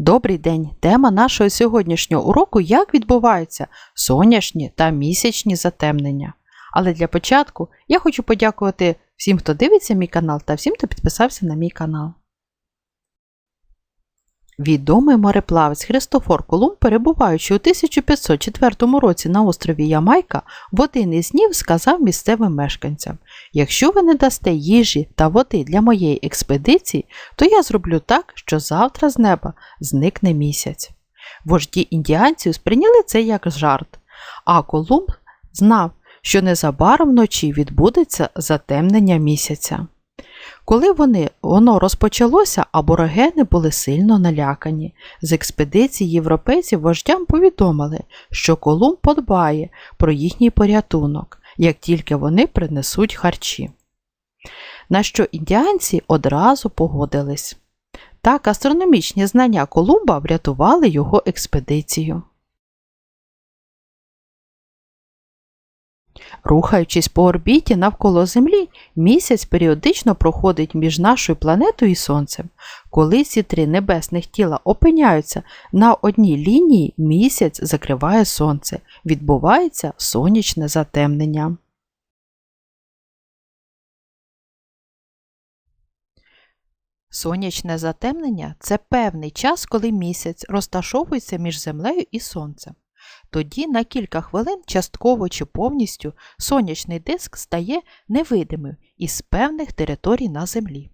Добрий день! Тема нашого сьогоднішнього уроку як відбуваються сонячні та місячні затемнення. Але для початку я хочу подякувати всім, хто дивиться мій канал та всім, хто підписався на мій канал. Відомий мореплавець Христофор Колумб, перебуваючи у 1504 році на острові Ямайка, в один із днів сказав місцевим мешканцям: Якщо ви не дасте їжі та води для моєї експедиції, то я зроблю так, що завтра з неба зникне місяць. Вожді індіанців сприйняли це як жарт, а Колумб знав, що незабаром вночі відбудеться затемнення місяця. Коли вони, воно розпочалося, аборигени були сильно налякані. З експедиції європейців вождям повідомили, що Колумб подбає про їхній порятунок, як тільки вони принесуть харчі. На що індіанці одразу погодились. Так астрономічні знання Колумба врятували його експедицію. Рухаючись по орбіті навколо Землі, місяць періодично проходить між нашою планетою і Сонцем. Коли ці три небесних тіла опиняються на одній лінії, місяць закриває Сонце, відбувається сонячне затемнення. Сонячне затемнення це певний час, коли місяць розташовується між Землею і Сонцем. Тоді на кілька хвилин частково чи повністю сонячний диск стає невидимим із певних територій на Землі.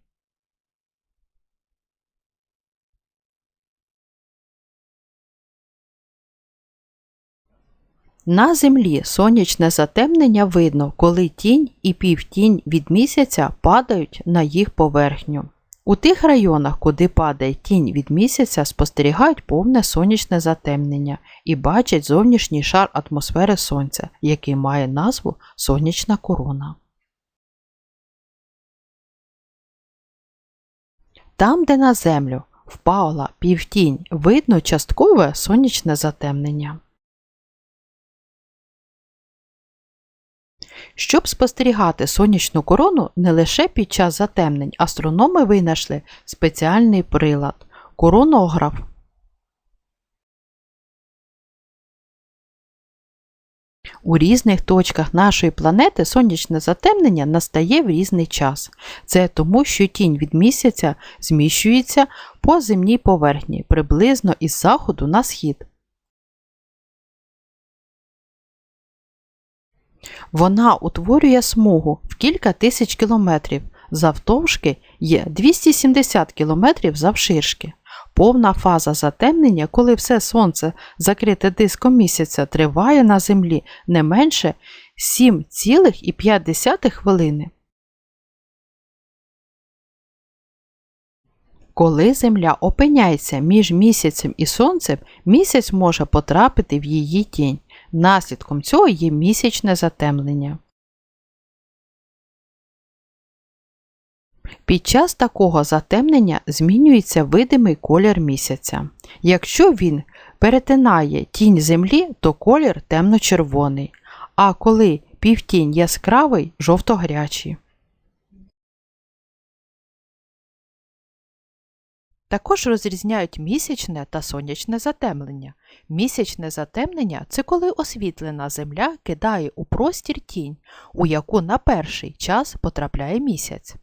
На Землі сонячне затемнення видно, коли тінь і півтінь від місяця падають на їх поверхню. У тих районах, куди падає тінь від місяця, спостерігають повне сонячне затемнення і бачать зовнішній шар атмосфери Сонця, який має назву сонячна корона. Там, де на землю впала півтінь, видно часткове сонячне затемнення. Щоб спостерігати сонячну корону не лише під час затемнень, астрономи винайшли спеціальний прилад коронограф. У різних точках нашої планети сонячне затемнення настає в різний час. Це тому, що тінь від місяця зміщується по земній поверхні приблизно із заходу на схід. Вона утворює смугу в кілька тисяч кілометрів завтовшки є 270 кілометрів завширшки. Повна фаза затемнення, коли все сонце закрите диском місяця, триває на землі не менше 7,5 хвилини. Коли Земля опиняється між місяцем і сонцем, місяць може потрапити в її тінь. Наслідком цього є місячне затемнення. Під час такого затемнення змінюється видимий колір місяця. Якщо він перетинає тінь землі, то колір темно-червоний, а коли півтінь яскравий жовто-гарячий. Також розрізняють місячне та сонячне затемнення. Місячне затемнення це коли освітлена земля кидає у простір тінь, у яку на перший час потрапляє місяць.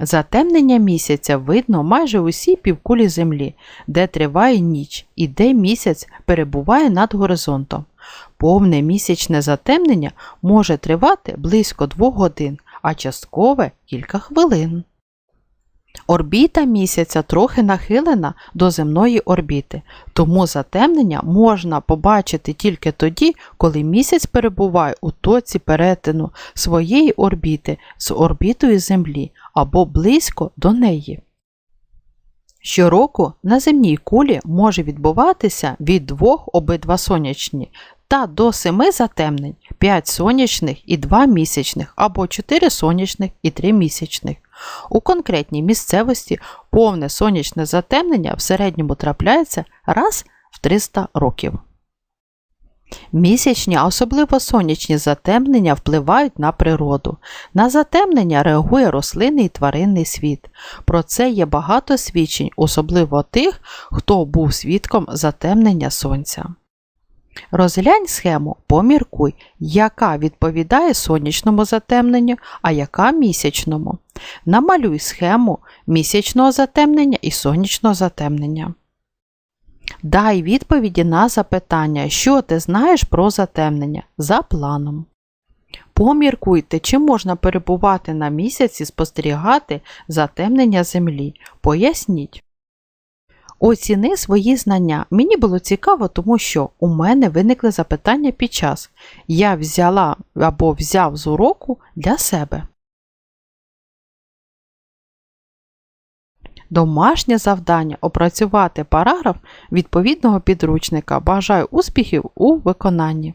Затемнення місяця видно майже усій півкулі Землі, де триває ніч і де місяць перебуває над горизонтом. Повне місячне затемнення може тривати близько двох годин, а часткове кілька хвилин. Орбіта місяця трохи нахилена до земної орбіти, тому затемнення можна побачити тільки тоді, коли місяць перебуває у тоці перетину своєї орбіти з орбітою Землі або близько до неї. Щороку на земній кулі може відбуватися від двох обидва сонячні та до семи затемнень 5 сонячних і 2 місячних або 4 сонячних і 3 місячних. У конкретній місцевості повне сонячне затемнення в середньому трапляється раз в 300 років. Місячні, а особливо сонячні затемнення впливають на природу. На затемнення реагує рослинний і тваринний світ. Про це є багато свідчень, особливо тих, хто був свідком затемнення сонця. Розглянь схему, поміркуй, яка відповідає сонячному затемненню, а яка місячному. Намалюй схему місячного затемнення і сонячного затемнення. Дай відповіді на запитання, що ти знаєш про затемнення за планом. Поміркуйте, чи можна перебувати на місяці спостерігати затемнення Землі. Поясніть. Оціни свої знання. Мені було цікаво, тому що у мене виникли запитання під час. Я взяла або взяв з уроку для себе. Домашнє завдання опрацювати параграф відповідного підручника. Бажаю успіхів у виконанні.